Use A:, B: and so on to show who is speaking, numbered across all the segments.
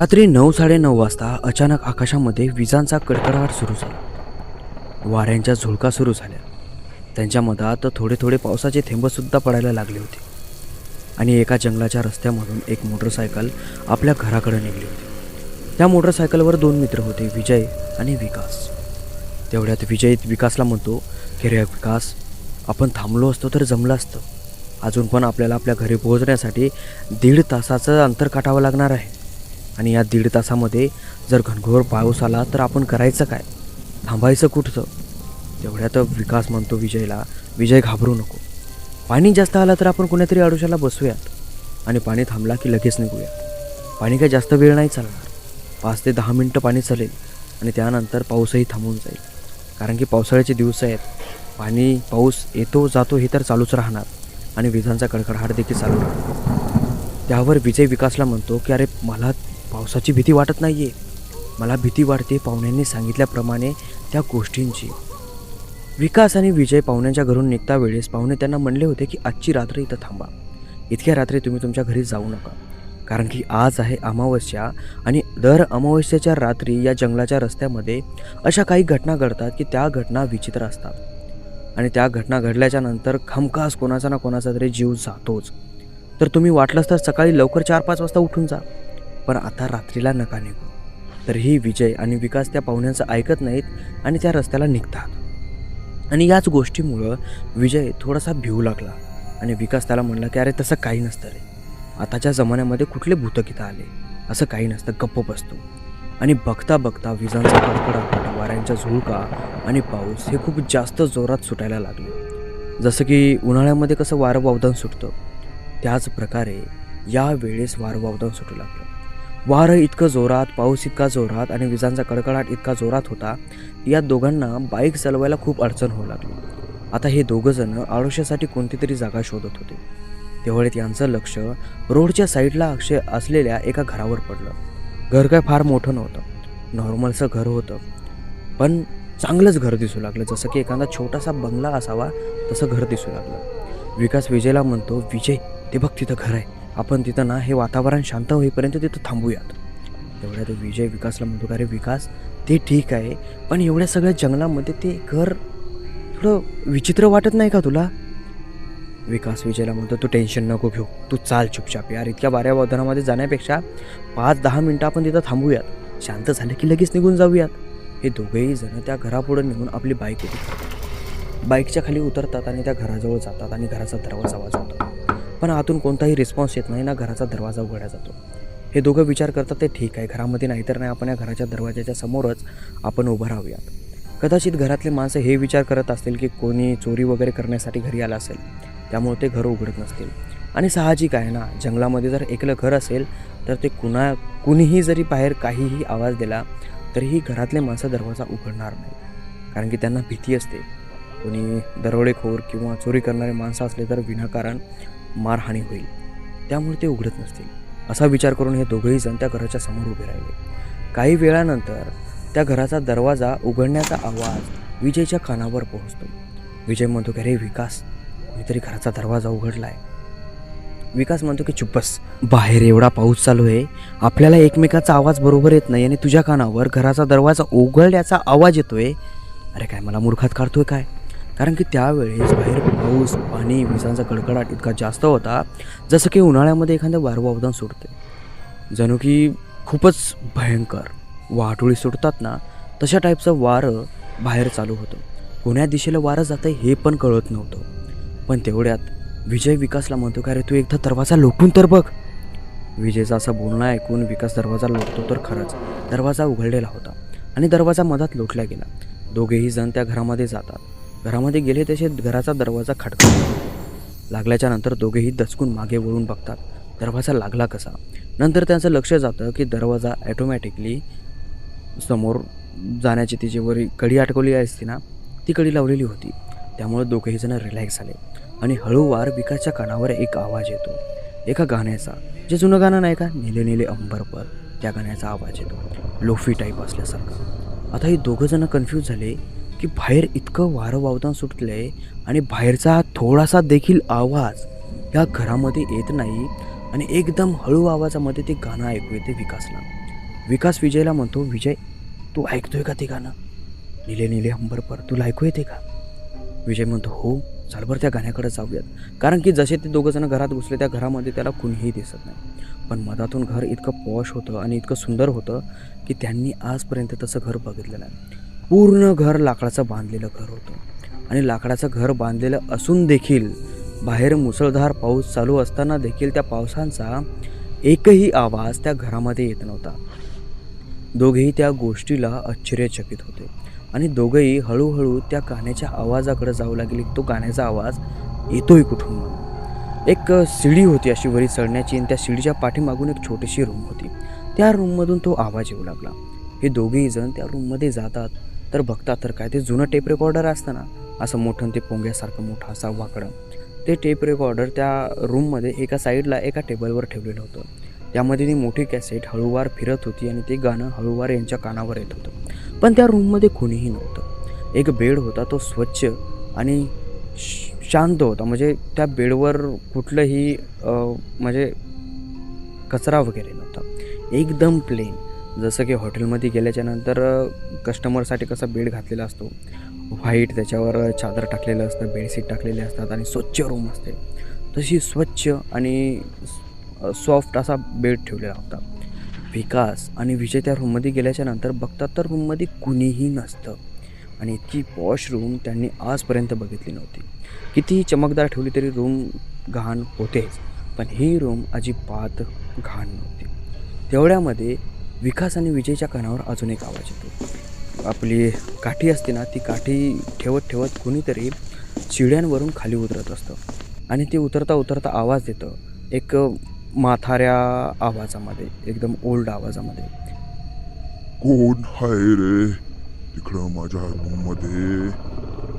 A: रात्री नऊ साडेनऊ वाजता अचानक आकाशामध्ये विजांचा कडकडाट सुरू झाला. वाऱ्यांच्या झुळका सुरू झाल्या. त्यांच्या मधात थोडे थोडे पावसाचे थेंबसुद्धा पडायला लागले होते. आणि एका जंगलाच्या रस्त्यामधून एक मोटरसायकल आपल्या घराकडे निघली होती. त्या मोटरसायकलवर दोन मित्र होते विजय आणि विकास. तेवढ्यात विजय विकासला म्हणतो की रे विकास आपण थांबलो असतो तर जमलं असतं. अजून पण आपल्याला आपल्या घरी पोहोचण्यासाठी दीड तासाचं अंतर काटावं लागणार आहे. आणि या दीड तासामध्ये जर घनघोर पाऊस आला तर आपण करायचं काय? थांबायचं कुठचं? तेवढ्यात विकास म्हणतो विजयला. विजय घाबरू नको. पाणी जास्त आलं तर आपण कुण्यातरी आडुशाला बसूयात. आणि पाणी थांबला की लगेच निघूयात. पाणी काय जास्त वेळ नाही चालणार. पाच ते दहा मिनटं पाणी चालेल आणि त्यानंतर पाऊसही थांबून जाईल. कारण की पावसाळ्याचे दिवस आहेत. पाणी पाऊस येतो जातो हे तर चालूच राहणार. आणि विजांचा कडकडाट देखील चालू राहणार. त्यावर विजय विकासला म्हणतो की अरे मला पावसाची भीती वाटत नाही आहे मला भीती वाटते पाहुण्यांनी सांगितल्याप्रमाणे त्या गोष्टींची. विकास आणि विजय पाहुण्यांच्या घरून निघता वेळेस पाहुणे त्यांना म्हणले होते की आजची रात्र इथं थांबा. इतक्या रात्री तुम्ही तुमच्या घरी जाऊ नका. कारण की आज आहे अमावस्या आणि दर अमावस्याच्या रात्री या जंगलाच्या रस्त्यामध्ये अशा काही घटना घडतात की त्या घटना विचित्र असतात. आणि त्या घटना घडल्याच्या नंतर खमखास कोणाचा ना कोणाचा तरी जीव जातोच. तर तुम्ही वाटलंच तर सकाळी लवकर चार पाच वाजता उठून जा. पण आता रात्रीला नका निघू. तरीही विजय आणि विकास त्या पाहुण्यांचं ऐकत नाहीत आणि त्या रस्त्याला निघतात. आणि याच गोष्टीमुळं विजय थोडासा भिवू लागला आणि विकास त्याला म्हणला की अरे तसं काही नसतं रे. आताच्या जमान्यामध्ये कुठले भूतगीतं आले? असं काही नसतं. गप्प बसतो आणि बघता बघता विजांचा कडकडाट वाऱ्यांच्या झुळका आणि पाऊस हे खूप जास्त जोरात सुटायला लागले. जसं की उन्हाळ्यामध्ये कसं वारं वावदान सुटतं त्याच प्रकारे या वेळेस वारं वावदान सुटू लागलं. वारं इतकं जोरात पाऊस इतका जोरात आणि विजांचा कडकडाट इतका जोरात होता या दोघांना बाईक चालवायला खूप अडचण होऊ लागली. आता हे दोघंजणं आळोशासाठी कोणती तरी जागा शोधत होते. तेवढ्यात यांचं लक्ष रोडच्या साईडला अक्षय असलेल्या एका घरावर पडलं. घर काय फार मोठं नव्हतं. नॉर्मलचं घर होतं. पण चांगलंच घर दिसू लागलं. जसं की एखादा छोटासा बंगला असावा तसं घर दिसू लागलं. विकास विजयला म्हणतो विजय ते बघ तिथं घर आहे. आपण तिथं ना हे वातावरण शांत होईपर्यंत तिथं थांबूयात. एवढ्या तो विजय विकासला म्हणतो का रे विकास ते ठीक आहे पण एवढ्या सगळ्या जंगलामध्ये ते घर थोडं विचित्र वाटत नाही का तुला? विकास विजयला म्हणतो तू टेन्शन नको घेऊ तू चाल चुपचाप. यार इतक्या बाऱ्या वादनामध्ये जाण्यापेक्षा पाच दहा मिनटं आपण तिथं थांबूयात. शांत झालं की लगेच निघून जाऊयात. हे दोघेही जण त्या घरापुढे निघून आपली बाईक उभी बाईकच्या खाली उतरतात आणि त्या घराजवळ जातात आणि घराचा दरवाजा वाजवतात. पण आतून कोणताही रिस्पॉन्स येत नाही ना घराचा दरवाजा उघडला जातो. हे दोघं विचार करतात ते ठीक आहे घरामध्ये नाहीतर नाही आपण या घराच्या दरवाजाच्या समोरच आपण उभं राहूयात. कदाचित घरातले माणसं हे विचार करत असतील की कोणी चोरी वगैरे करण्यासाठी घरी आलं असेल त्यामुळे ते घर उघडत नसतील. आणि साहजिक आहे ना जंगलामध्ये जर एकलं घर असेल तर ते कुणा कुणीही जरी बाहेर काहीही आवाज दिला तरीही घरातले माणसं दरवाजा उघडणार नाही. कारण की त्यांना भीती असते. कोणी दरोडेखोर किंवा चोरी करणारे माणसं असले तर विनाकारण मारहाणी होईल. त्यामुळे ते उघडत नसतील. असा विचार करून हे दोघेही जण त्या घराच्या समोर उभे राहिले. काही वेळानंतर त्या घराचा दरवाजा उघडण्याचा आवाज विजयच्या कानावर पोहोचतो. विजय म्हणतो की अरे विकास कोणीतरी घराचा दरवाजा उघडला आहे विकास म्हणतो की चुप्पस बाहेर एवढा पाऊस चालू आहे. आपल्याला एकमेकाचा आवाज बरोबर येत नाही आणि तुझ्या कानावर घराचा दरवाजा उघडल्याचा आवाज येतोय. अरे काय मला मूर्खात काढतोय काय? कारण की त्यावेळेस बाहेर पाऊस पाणी विजांचा कडकडाट इतका जास्त होता जसं की उन्हाळ्यामध्ये एखादं वारवावधान सुटते. जणू की खूपच भयंकर वाटोळी सुटतात ना तशा टाईपचं वारं बाहेर चालू होतं. कोण्या दिशेला वारं जातं हे पण कळत नव्हतं. पण तेवढ्यात विजय विकासला म्हणतो का रे तू एकदा दरवाजा लोटून तर बघ. विजयचं असं बोलणं ऐकून विकास दरवाजा लोटतो तर खरंच दरवाजा उघडलेला होता आणि दरवाजा मधात लोटला गेला. दोघेही जण त्या घरामध्ये जातात. घरामध्ये गेले तसे घराचा दरवाजा खटका लागल्याच्या नंतर दोघेही दचकून मागे वळून बघतात दरवाजा लागला कसा? नंतर त्यांचं लक्ष जातं की दरवाजा ॲटोमॅटिकली समोर जाण्याची तिची वरी कडी अटकवली असती ना ती कडी लावलेली होती. त्यामुळे दोघेही जण रिलॅक्स झाले आणि हळूवार विकासच्या कानावर एक आवाज येतो. एका गाण्याचा जे जुनं गाणं नाही का नेले नेले अंबरपर त्या गाण्याचा आवाज येतो. लोफी टाईप असल्यासारखा. आता हे दोघं जण कन्फ्यूज झाले की बाहेर इतकं वारं वावताना सुटलं आहे आणि बाहेरचा थोडासा देखील आवाज या घरामध्ये येत नाही आणि एकदम हळू आवाजामध्ये ते गाणं ऐकू येते विकासला. विकास विजयला म्हणतो विजय तू ऐकतोय का ते गाणं? निले निले अंबर पर तुला ऐकू येते का? विजय म्हणतो हो चाल बरं त्या गाण्याकडे जाऊयात. कारण की जसे ते दोघं जण घरात घुसले त्या घरामध्ये त्याला कुणीही दिसत नाही. पण मधातून घर इतकं पॉश होतं आणि इतकं सुंदर होतं की त्यांनी आजपर्यंत तसं घर बघितलं नाही. पूर्ण घर लाकडाचं बांधलेलं घर होतं. आणि लाकडाचं घर बांधलेलं असून देखील बाहेर मुसळधार पाऊस चालू असताना देखील त्या पावसांचा एकही आवाज त्या घरामध्ये येत नव्हता. दोघेही त्या गोष्टीला आश्चर्यचकित होते. आणि दोघंही हळूहळू त्या गाण्याच्या आवाजाकडे जाऊ लागले. तो गाण्याचा आवाज येतोय कुठून? म्हणून एक शिडी होती अशी वरी चढण्याची आणि त्या शिडीच्या पाठीमागून एक छोटीशी रूम होती. त्या रूममधून तो आवाज येऊ लागला. हे दोघेही जण त्या रूममध्ये जातात. तर बघतात तर काय ते जुनं टेप रेकॉर्डर असतं ना असं मोठं ते पोंग्यासारखं मोठं असा वाकडं. ते टेप रेकॉर्डर त्या रूममध्ये एका साईडला एका टेबलवर ठेवलेलं होतं. त्यामध्ये ती मोठी कॅसेट हळूवार फिरत होती आणि ते गाणं हळूवार यांच्या कानावर येत होतं. पण त्या रूममध्ये कोणीही नव्हतं. एक बेड होता तो स्वच्छ आणि श- शांत होता. म्हणजे त्या बेडवर कुठलंही म्हणजे कचरा वगैरे नव्हता. एकदम प्लेन जसं की हॉटेलमध्ये गेल्याच्यानंतर कस्टमरसाठी कसा बेड घातलेला असतो. व्हाईट त्याच्यावर चादर टाकलेलं असतं बेडशीट टाकलेले असतात आणि स्वच्छ रूम असते. तशी स्वच्छ आणि सॉफ्ट असा बेड ठेवलेला होता. विकास आणि विजय त्या रूममध्ये गेल्याच्यानंतर बघतात तर रूममध्ये कुणीही नसतं. आणि इतकी पॉश रूम त्यांनी आजपर्यंत बघितली नव्हती. कितीही चमकदार ठेवली तरी रूम घाण होतेच पण ही रूम अजिबात घाण नव्हती. तेवढ्यामध्ये विकास आणि विजयच्या कानावर अजून एक आवाज येतो. आपली काठी असते ना ती काठी ठेवत ठेवत कुणीतरी शिड्यांवरून खाली उतरत असतं. आणि ते उतरता उतरता आवाज देतं. एक माथाऱ्या आवाजामध्ये एकदम ओल्ड आवाजामध्ये.
B: कोण हाय रे तिकडं माझ्या रूममध्ये?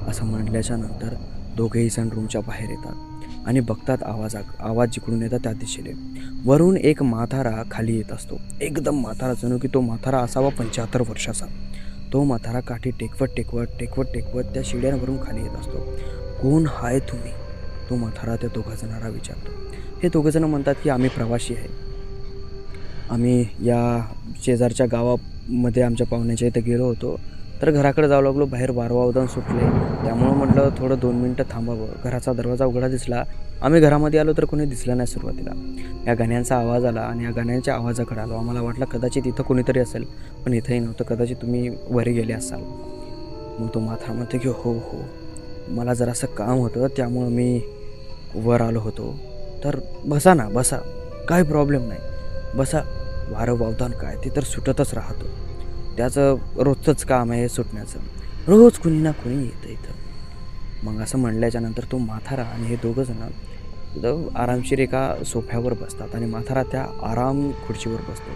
A: असं म्हणल्याच्या नंतर दोघेही जण रूमच्या बाहेर येतात. आणि बघतात आवाज आवाज जिकडून येतात त्या दिशेने. वरून एक म्हातारा खाली येत असतो. एकदम म्हातारा जणू की तो म्हातारा असावा पंच्याहत्तर वर्षाचा. तो म्हातारा काठी टेकवत टेकवत टेकवत टेकवत त्या शिड्यांवरून खाली येत असतो. कोण हाय तुम्ही? तो म्हातारा त्या दोघाजणांना विचारतो. हे दोघंजणं म्हणतात की आम्ही प्रवासी आहे. आम्ही या शेजारच्या गावामध्ये आमच्या पाहुण्याच्या इथे गेलो होतो. तर घराकडे जावं लागलो बाहेर वारवावदान सुटले. त्यामुळं म्हटलं थोडं दोन मिनटं थांबावं. घराचा दरवाजा उघडा दिसला. आम्ही घरामध्ये आलो तर कोणी दिसलं नाही सुरुवातीला. या गाण्यांचा आवाज आला आणि या गाण्यांच्या आवाजाकडे आलो. आम्हाला वाटलं कदाचित इथं कोणीतरी असेल पण इथंही नव्हतं. कदाचित तुम्ही वरी गेले असाल. मग तो माथा म्हणतो की हो हो. मला जरासं काम होतं त्यामुळं मी वर आलो होतो. तर बसा ना बसा. काय प्रॉब्लेम नाही. बसा. वारं वावदान काय? ते तर सुटतच राहतो. त्याचं रोजचंच काम आहे सुटण्याचं. रोज कुणी ना कुणी येतं इथं. मग असं म्हणल्याच्या नंतर तो माथारा आणि हे दोघं जण आरामशीर एका सोफ्यावर बसतात आणि माथारा त्या आराम खुर्चीवर बसतो.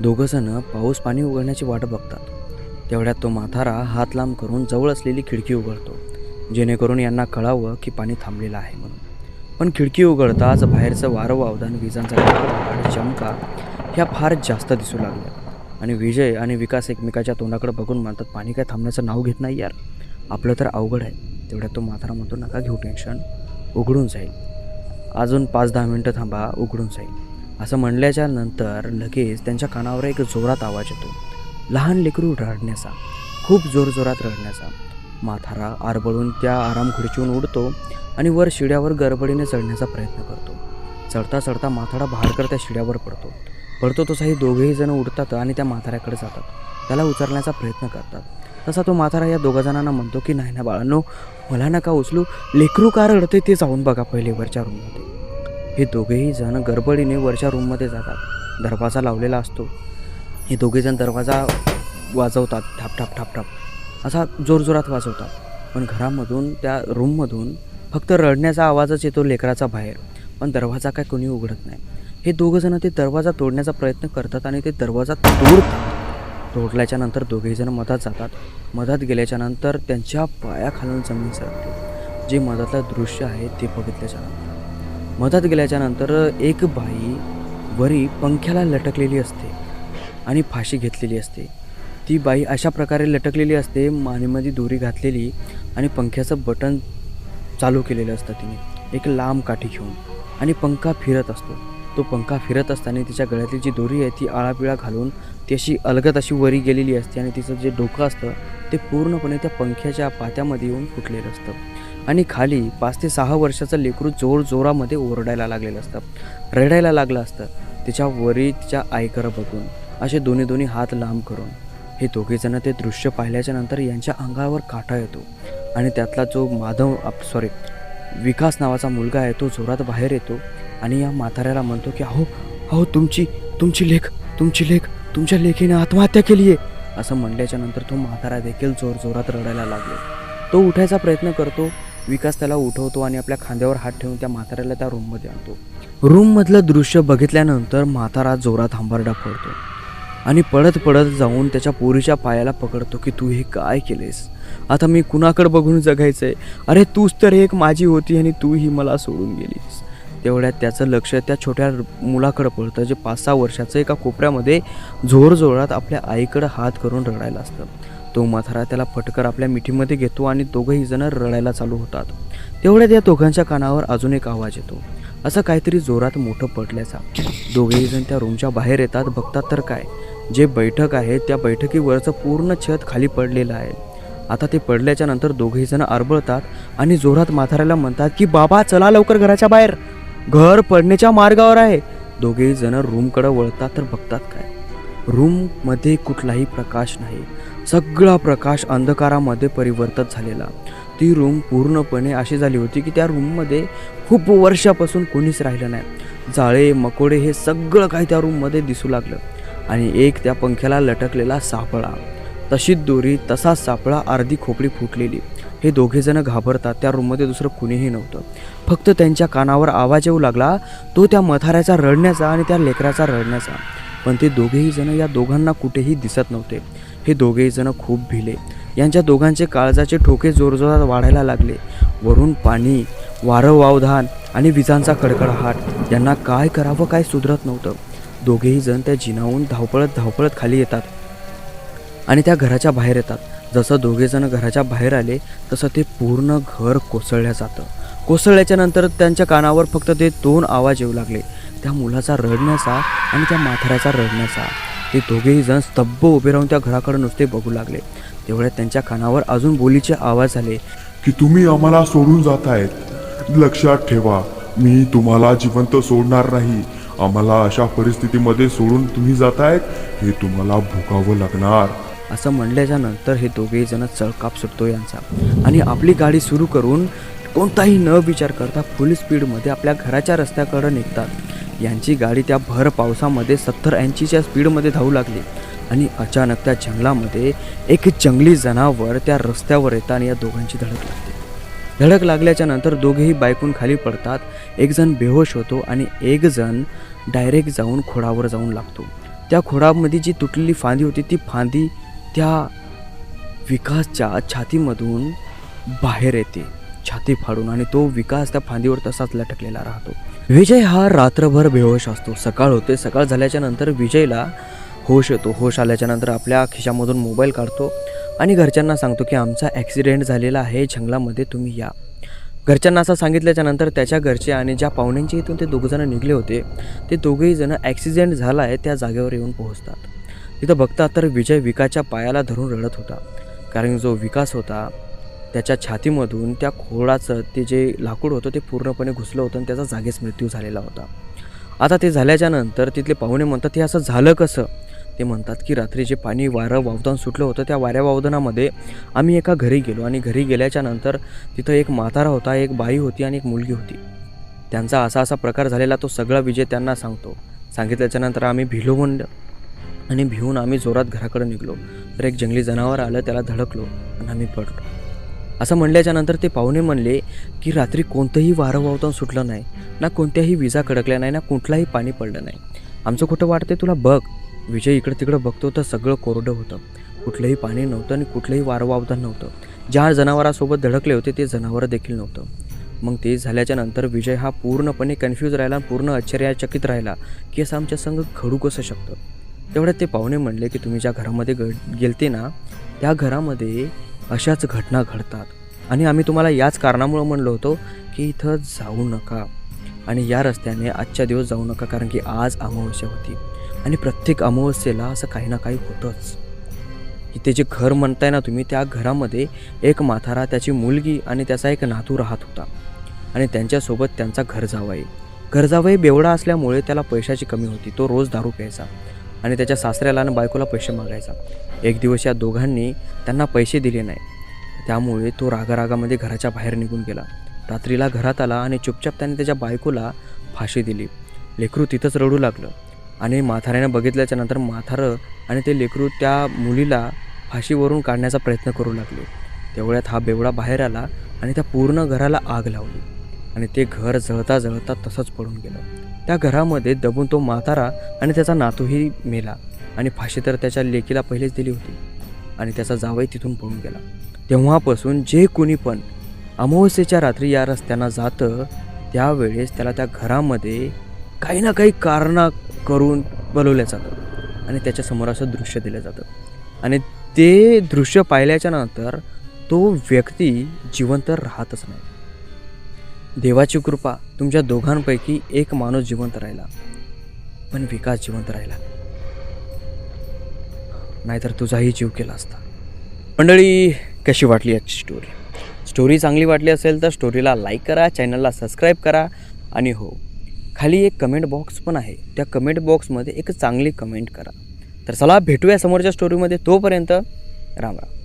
A: दोघं जण पाऊस पाणी उघडण्याची वाट बघतात. तेवढ्यात तो माथारा हात लांब करून जवळ असलेली खिडकी उघडतो जेणेकरून यांना कळावं की पाणी थांबलेलं आहे म्हणून. पण खिडकी उघडताच बाहेरचं वारं वावदान विजांचा आणि चमका ह्या फार जास्त दिसू लागल्या. आणि विजय आणि विकास एकमेकाच्या तोंडाकडे बघून म्हणतात पाणी काय थांबण्याचं नाव घेत नाही यार. आपलं तर अवघड आहे. तेवढ्यात तो म्हातारा म्हणतो नका घेऊ टेन्शन उघडून जाईल. अजून पाच दहा मिनटं थांबा उघडून जाईल. असं म्हणल्याच्या नंतर लगेच त्यांच्या कानावर एक जोरात आवाज येतो. लहान लेकरू रडण्याचा खूप जोरजोरात रडण्याचा. माथारा आरबळून त्या आराम खुर्चीहून उडतो आणि वर शिड्यावर गडबडीने चढण्याचा प्रयत्न करतो. चढता चढता माथाडा भाडकर त्या शिड्यावर पडतो. पडतो तसाही दोघेही जण उडतात आणि त्या म्हाताऱ्याकडे जातात. त्याला उचलण्याचा प्रयत्न करतात. तसा तो म्हातारा या दोघा जणांना म्हणतो की नाही ना बाळांनो मला नका उचलू. लेकरू का रडते ते जाऊन बघा पहिले वरच्या रूममध्ये. हे दोघेही जण गडबडीने वरच्या रूममध्ये जातात. दरवाजा लावलेला असतो. हे दोघेजण दरवाजा वाजवतात. ठाप ठाप ठाप ठाप. असा जोरजोरात वाजवतात. पण घरामधून त्या रूममधून फक्त रडण्याचा आवाजच येतो लेकराचा बाहेर. पण दरवाजा काय कोणी उघडत नाही. हे दोघंजणं ते दरवाजा तोडण्याचा प्रयत्न करतात आणि ते दरवाजा तोडतात. तोडल्याच्या नंतर दोघेजण मधात जातात. मधात गेल्याच्यानंतर त्यांच्या पायाखालून जमीन सरकते. जे मधातलं दृश्य आहे ते बघितल्याच्या नंतर. मधात गेल्याच्यानंतर एक बाई वरी पंख्याला लटकलेली असते आणि फाशी घेतलेली असते. ती बाई अशा प्रकारे लटकलेली असते मानेमध्ये दोरी घातलेली आणि पंख्याचं बटन चालू केलेलं असतं तिने. एक लांब काठी घेऊन आणि पंखा फिरत असतो. तो पंखा फिरत असताना तिच्या गळ्यातली जी दोरी आहे ती आळापिळा घालून ती अशी अलगद अशी वरी गेलेली असते आणि तिचं जे डोकं असतं ते पूर्णपणे त्या पंख्याच्या पात्यामध्ये येऊन फुटलेलं असतं. आणि खाली पाच ते सहा वर्षाचं लेकरू जोर जोरामध्ये ओरडायला लागलेलं असतं. रडायला लागलं असतं. तिच्या वरी तिच्या आईकडं बघून असे दोन्ही दोन्ही हात लांब करून. हे दोघेजणं ते दृश्य पाहिल्याच्या नंतर यांच्या अंगावर काटा येतो. आणि त्यातला जो माधव सॉरी विकास नावाचा मुलगा आहे तो जोरात बाहेर येतो. आणि या म्हाताऱ्याला म्हणतो की अहो अहो तुमची तुमची लेख तुमची लेख तुमच्या लेखीने आत्महत्या केली आहे असं म्हणल्याच्या नंतर तो म्हातारा देखील जोर जोरात रडायला लागलो. तो उठायचा प्रयत्न करतो विकास त्याला उठवतो आणि आपल्या खांद्यावर हात ठेवून त्या म्हाताऱ्याला त्या रूममध्ये आणतो. रूममधलं दृश्य बघितल्यानंतर म्हातारा जोरात हंबरडा पडतो आणि पडत पडत जाऊन त्याच्या पोरीच्या पायाला पकडतो की तू हे काय केलेस आता मी कुणाकडे बघून जगायचं आहे अरे तूच तर एक माझी होती आणि तूही मला सोडून गेलीस. तेवढ्यात त्याचं लक्ष त्या छोट्या मुलाकडं पडतं जे पाच सहा वर्षाचं एका कोपऱ्यामध्ये जोरजोरात आपल्या आईकडं हात करून रडायला असतं. तो म्हातारा त्याला फटकर आपल्या मिठीमध्ये घेतो आणि दोघंही जण रडायला चालू होतात. तेवढ्यात या दोघांच्या कानावर अजून एक आवाज येतो. असं काहीतरी जोरात मोठं पडल्याचा. दोघेही जण त्या रूमच्या बाहेर येतात बघतात तर काय? जे बैठक आहे त्या बैठकीवरचं पूर्ण छत खाली पडलेलं आहे. आता ते पडल्याच्या नंतर दोघेही जण आरबळतात आणि जोरात म्हाताऱ्याला म्हणतात की बाबा चला लवकर घराच्या बाहेर. घर पडण्याच्या मार्गावर आहे. दोघेही जण रूमकडे वळतात तर बघतात काय. रूममध्ये कुठलाही प्रकाश नाही. सगळा प्रकाश अंधकारामध्ये परिवर्तित झालेला. ती रूम पूर्णपणे अशी झाली होती की त्या रूममध्ये खूप वर्षापासून कोणीच राहिलं नाही. जाळे मकोडे हे सगळं काही त्या रूममध्ये दिसू लागलं. आणि एक त्या पंख्याला लटकलेला सापळा. तशीच दोरी तसाच सापळा अर्धी खोपडी फुटलेली. हे दोघेजणं घाबरतात. त्या रूममध्ये दुसरं कुणीही नव्हतं. फक्त त्यांच्या कानावर आवाज येऊ लागला. तो त्या मथाऱ्याचा रडण्याचा आणि त्या लेकराचा रडण्याचा. पण ते दोघेही जण या दोघांना कुठेही दिसत नव्हते. हे दोघेही जण खूप भिले. यांच्या दोघांचे काळजाचे ठोके जोरजोरात वाढायला लागले. वरून पाणी वारं वावधान आणि विजांचा कडकडाहाट यांना काय करावं काय सुधरत नव्हतं. दोघेही जण त्या जिनाहून धावपळत धावपळत खाली येतात आणि त्या घराच्या बाहेर येतात. जसं दोघेजण घराच्या बाहेर आले तसं ते पूर्ण घर कोसळल्या जातं. कोसळल्याच्या नंतर त्यांच्या कानावर फक्त ते दोन आवाज येऊ लागले. त्या मुलाचा रडण्याचा आणि त्या म्हाताऱ्याचा रडण्याचा. ते दोघेही जण स्तब्ध उभे राहून त्या घराकडे नुसते बघू लागले. तेवढ्यात त्यांच्या कानावर अजून बोलीचे आवाज आले.
B: की तुम्ही आम्हाला सोडून जात आहेत लक्षात ठेवा मी तुम्हाला जिवंत सोडणार नाही. आम्हाला अशा परिस्थितीमध्ये सोडून तुम्ही जातायत हे तुम्हाला भोगावं लागणार.
A: असं म्हणल्याच्या नंतर हे दोघेही जण चळकाप सुटतो यांचा. आणि आपली गाडी सुरू करून कोणताही न विचार करता फुल स्पीडमध्ये आपल्या घराच्या रस्त्याकडं निघतात. यांची गाडी त्या भर पावसामध्ये सत्तर ऐंशीच्या स्पीडमध्ये धावू लागली. आणि अचानक त्या जंगलामध्ये एक जंगली जनावर त्या रस्त्यावर येतं आणि या दोघांची धडक लागते. धडक लागल्याच्या नंतर दोघेही बायकून खाली पडतात. एकजण बेहोश होतो आणि एकजण डायरेक्ट जाऊन खोडावर जाऊन लागतो. त्या खोडामध्ये जी तुटलेली फांदी होती ती फांदी त्या विकासच्या छातीमधून बाहेर येते. छाती फाडून आणि तो विकास त्या फांदीवर तसाच लटकलेला राहतो. विजय हा रात्रभर बेहोश असतो. सकाळ होते सकाळ झाल्याच्यानंतर विजयला होश येतो. होश आल्याच्यानंतर आपल्या खिशामधून मोबाईल काढतो आणि घरच्यांना सांगतो की आमचा ॲक्सिडेंट झालेला आहे जंगलामध्ये तुम्ही या. घरच्यांना असं सांगितल्याच्या नंतर त्याच्या घरचे आणि ज्या पाहुण्यांच्या इथून ते दोघंजणं निघले होते ते दोघेही जणं ॲक्सिडेंट झाला आहे त्या जागेवर येऊन पोहोचतात. तिथं बघता तर विजय विकासच्या पायाला धरून रडत होता. कारण जो विकास होता त्याच्या छातीमधून त्या खोडाचं ते जे लाकूड होतं ते पूर्णपणे घुसलं होतं आणि त्याचा जागेच मृत्यू झालेला होता. आता ते झाल्याच्यानंतर तिथले पाहुणे म्हणतात हे असं झालं कसं? ते म्हणतात की रात्री जे पाणी वारं वावदान सुटलं होतं त्या वाऱ्या वावदानामध्ये आम्ही एका घरी गेलो आणि घरी गेल्याच्यानंतर तिथं एक म्हातारा होता एक बाई होती आणि एक मुलगी होती. त्यांचा असा असा प्रकार झालेला तो सगळा विजय त्यांना सांगतो. सांगितल्याच्यानंतर आम्ही भिलो म्हणलं आणि भिवून आम्ही जोरात घराकडे निघलो. तर एक जंगली जनावर आलं त्याला धडकलो आणि आम्ही पडलो. असं म्हणल्याच्या नंतर ते पाहुणे म्हणले की रात्री कोणतंही वारं वावतान सुटलं नाही. ना कोणत्याही विजा कडकल्या नाही ना कुठलाही पाणी पडलं नाही. आमचं कुठं वाटते तुला बघ. विजय इकडं तिकडं बघतो तर सगळं कोरडं होतं. कुठलंही पाणी नव्हतं आणि कुठलंही वारं वावतान नव्हतं. ज्या जनावरासोबत धडकले होते ते जनावरं देखील नव्हतं. मग ते झाल्याच्यानंतर विजय हा पूर्णपणे कन्फ्यूज राहिला पूर्ण आश्चर्यचकित राहिला की असं आमच्या संग घडू कसं शकतं? तेवढ्यात ते पाहुणे म्हणले की तुम्ही ज्या घरामध्ये घ गेलते ना त्या घरामध्ये अशाच घटना घडतात. आणि आम्ही तुम्हाला याच कारणामुळं म्हणलो होतो की इथं जाऊ नका. आणि या रस्त्याने आजच्या दिवस जाऊ नका कारण की आज अमावस्या होती. आणि प्रत्येक अमावस्येला असं काही ना काही होतंच. इथे जे घर म्हणताय ना तुम्ही त्या घरामध्ये एक माथारा त्याची मुलगी आणि त्याचा एक नातू राहत होता. आणि त्यांच्यासोबत त्यांचा घर जावाई. घर जावाई बेवडा असल्यामुळे त्याला पैशाची कमी होती. तो रोज दारू प्यायचा. आणि त्याच्या सासऱ्याला आणि बायकोला पैसे मागायचा. एक दिवस या दोघांनी त्यांना पैसे दिले नाही. त्यामुळे तो रागारागामध्ये घराच्या बाहेर निघून गेला. रात्रीला घरात आला आणि चुपचाप त्याने त्याच्या बायकोला फाशी दिली. लेकरू तिथंच रडू लागलं. आणि म्हाताऱ्याने बघितल्याच्या नंतर माथारं आणि ते लेकरू त्या मुलीला फाशीवरून काढण्याचा प्रयत्न करू लागले. तेवढ्यात हा बेवडा बाहेर आला आणि त्या पूर्ण घराला आग लावली. आणि ते घर जळता जळता तसंच पडून गेलं. त्या घरामध्ये दबून तो म्हातारा आणि त्याचा नातूही मेला आणि फाशी तर त्याच्या लेकीला पहिलेच दिली होती. आणि त्याचा जावई तिथून पळून गेला. तेव्हापासून जे कोणी पण अमावस्येच्या रात्री या रस्त्यानं जातं त्यावेळेस त्याला त्या घरामध्ये काही ना काही कारणं करून बोलवल्या जातं आणि त्याच्यासमोर असं दृश्य दिलं जातं. आणि ते दृश्य पाहिल्याच्या नंतर तो व्यक्ती जिवंत राहतच नाही. देवाची कृपा तुमच्या दोघांपैकी एक माणूस जिवंत राहिला पण विकास जिवंत राहिला. नाहीतर तुझाही जीव केला असता. मंडळी कशी वाटली याची स्टोरी स्टोरी चांगली वाटली असेल तर स्टोरीला लाईक करा चॅनलला सबस्क्राईब करा. आणि हो खाली एक कमेंट बॉक्स पण आहे. त्या कमेंट बॉक्समध्ये एक चांगली कमेंट करा. तर चला भेटूया समोरच्या स्टोरीमध्ये तोपर्यंत राम राम.